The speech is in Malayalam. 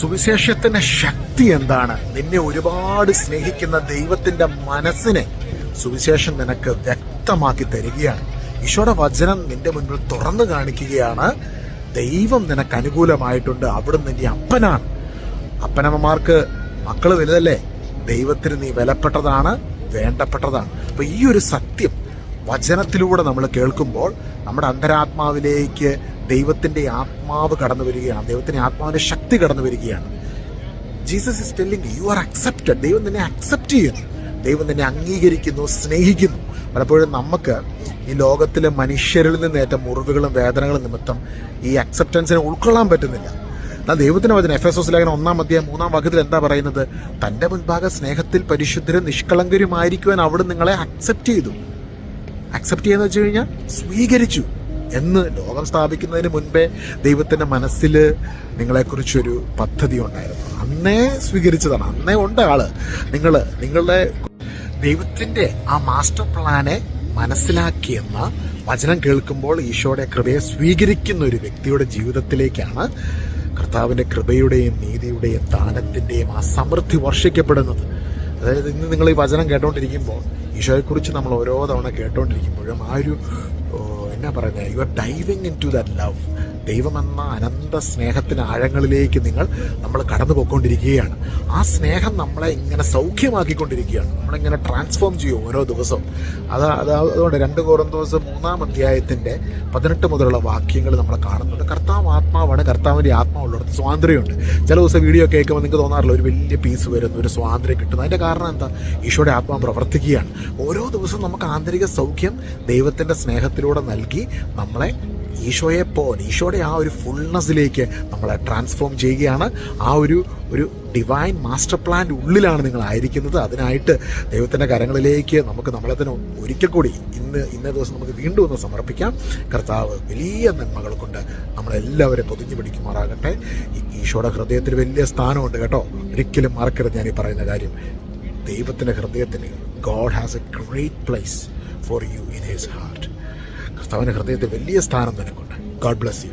സുവിശേഷത്തിന്റെ ശക്തി എന്താണ്? നിന്നെ ഒരുപാട് സ്നേഹിക്കുന്ന ദൈവത്തിന്റെ മനസ്സിനെ സുവിശേഷം നിനക്ക് വ്യക്തമാക്കി തരികയാണ്. ഈശോയുടെ വചനം നിന്റെ മുൻപിൽ തുറന്നു കാണിക്കുകയാണ്. ദൈവം നിനക്ക് അനുകൂലമായിട്ടുണ്ട്. അവിടുന്ന് നിന്റെ അപ്പനാണ്. അപ്പനമ്മമാർക്ക് മക്കൾ വലുതല്ലേ? ദൈവത്തിന് നീ വിലപ്പെട്ടതാണ് വേണ്ടപ്പെട്ടതാണ്. അപ്പൊ ഈ ഒരു സത്യം വചനത്തിലൂടെ നമ്മൾ കേൾക്കുമ്പോൾ നമ്മുടെ അന്തരാത്മാവിലേക്ക് ദൈവത്തിന്റെ ആത്മാവ് കടന്നു വരികയാണ്. ദൈവത്തിന്റെ ആത്മാവിന്റെ ശക്തി കടന്നു വരികയാണ്. Jesus is telling you are accepted ദൈവം തന്നെ അക്സെപ്റ്റ് ചെയ്യുന്നു. ദൈവം തന്നെ അംഗീകരിക്കുന്നു സ്നേഹിക്കുന്നു. പലപ്പോഴും നമുക്ക് ഈ ലോകത്തിലെ മനുഷ്യരിൽ നിന്ന് ഏറ്റ മുറിവുകളും വേദനകളും നിമിത്തം ഈ അക്സെപ്റ്റൻസിനെ ഉൾക്കൊള്ളാൻ പറ്റുന്നില്ല. എന്നാൽ ദൈവത്തിന് വചനം എഫ് എസ് എസ് ഒന്നാം അധ്യായം മൂന്നാം ഭാഗത്തിൽ എന്താ പറയുന്നത്? തന്റെ മുൻഭാഗ സ്നേഹത്തിൽ പരിശുദ്ധരും നിഷ്കളങ്കരുമായിരിക്കുവാൻ അവിടെ നിങ്ങളെ അക്സെപ്റ്റ് ചെയ്തു. അക്സെപ്റ്റ് ചെയ്യുന്ന വെച്ച് കഴിഞ്ഞാൽ സ്വീകരിച്ചു. എന്ന് ലോകം സ്ഥാപിക്കുന്നതിന് മുൻപേ ദൈവത്തിന്റെ മനസ്സിൽ നിങ്ങളെക്കുറിച്ചൊരു പദ്ധതി ഉണ്ടായിരുന്നു. അന്നേ സ്വീകരിച്ചതാണ്. അന്നേ ഉണ്ട് ആൾ. നിങ്ങൾ നിങ്ങളുടെ ദൈവത്തിന്റെ ആ മാസ്റ്റർ പ്ലാനെ മനസ്സിലാക്കിയെന്ന വചനം കേൾക്കുമ്പോൾ ഈശോയുടെ കൃപയെ സ്വീകരിക്കുന്ന ഒരു വ്യക്തിയുടെ ജീവിതത്തിലേക്കാണ് കർത്താവിന്റെ കൃപയുടെയും നീതിയുടെയും ദാനത്തിന്റെയും ആ സമൃദ്ധി വർഷിക്കപ്പെടുന്നത്. അതായത് ഇന്ന് നിങ്ങൾ ഈ വചനം കേട്ടോണ്ടിരിക്കുമ്പോൾ ഈശോയെക്കുറിച്ച് നമ്മൾ ഓരോ തവണ കേട്ടോണ്ടിരിക്കുമ്പോഴും ആ ഒരു എന്നാ പറയുന്നത് you are diving into that love ദൈവമെന്ന അനന്ത സ്നേഹത്തിന് ആഴങ്ങളിലേക്ക് നിങ്ങൾ നമ്മൾ കടന്നു പോയിക്കൊണ്ടിരിക്കുകയാണ് ആ സ്നേഹം നമ്മളെ ഇങ്ങനെ സൗഖ്യമാക്കിക്കൊണ്ടിരിക്കുകയാണ്. നമ്മളിങ്ങനെ ട്രാൻസ്ഫോം ചെയ്യും ഓരോ ദിവസവും. അത് അത് അതുകൊണ്ട് രണ്ട് കോറന്തോസ് മൂന്നാം അധ്യായത്തിന്റെ പതിനെട്ട് മുതലുള്ള വാക്യങ്ങൾ നമ്മൾ കാണുന്നുണ്ട്. കർത്താവ് ആത്മാവാണ്. കർത്താവിന്റെ ആത്മാവുള്ളിടത്ത് സ്വാതന്ത്ര്യമുണ്ട്. ചില ദിവസം വീഡിയോ കേൾക്കുമ്പോൾ നിങ്ങൾക്ക് തോന്നാറില്ല ഒരു വലിയ പീസ് വരുന്നു ഒരു സ്വാതന്ത്ര്യം കിട്ടുന്നു. അതിന്റെ കാരണം എന്താ? ഈശോയുടെ ആത്മാവ് പ്രവർത്തിക്കുകയാണ്. ഓരോ ദിവസവും നമുക്ക് ആന്തരിക സൗഖ്യം ദൈവത്തിന്റെ സ്നേഹത്തിലൂടെ നൽകി നമ്മളെ ഈശോയെ പോലെ ഈശോയുടെ ആ ഒരു ഫുൾനെസ്സിലേക്ക് നമ്മളെ ട്രാൻസ്ഫോം ചെയ്യുകയാണ്. ആ ഒരു ഒരു ഡിവൈൻ മാസ്റ്റർ പ്ലാന്റെ ഉള്ളിലാണ് നിങ്ങൾ ആയിരിക്കുന്നത്. അതിനായിട്ട് ദൈവത്തിന്റെ കരങ്ങളിലേക്ക് നമുക്ക് നമ്മളെ തന്നെ ഒരിക്കൽ കൂടി ഇന്ന് ഇന്നേ ദിവസം നമുക്ക് വീണ്ടും ഒന്ന് സമർപ്പിക്കാം. കർത്താവ് വലിയ നന്മകൾ കൊണ്ട് നമ്മളെല്ലാവരും പൊതിഞ്ഞു പിടിക്കുമാറാകട്ടെ. ഈശോയുടെ ഹൃദയത്തിൽ വലിയ സ്ഥാനമുണ്ട് കേട്ടോ. ഒരിക്കലും മറക്കരുത് ഞാൻ ഈ പറയുന്ന കാര്യം. ദൈവത്തിന്റെ ഹൃദയത്തിൽ God has a great place for you in his heart കർത്താവിന്റെ ഹൃദയത്തിൽ വലിയ സ്ഥാനം നിനക്കുണ്ട്. God bless you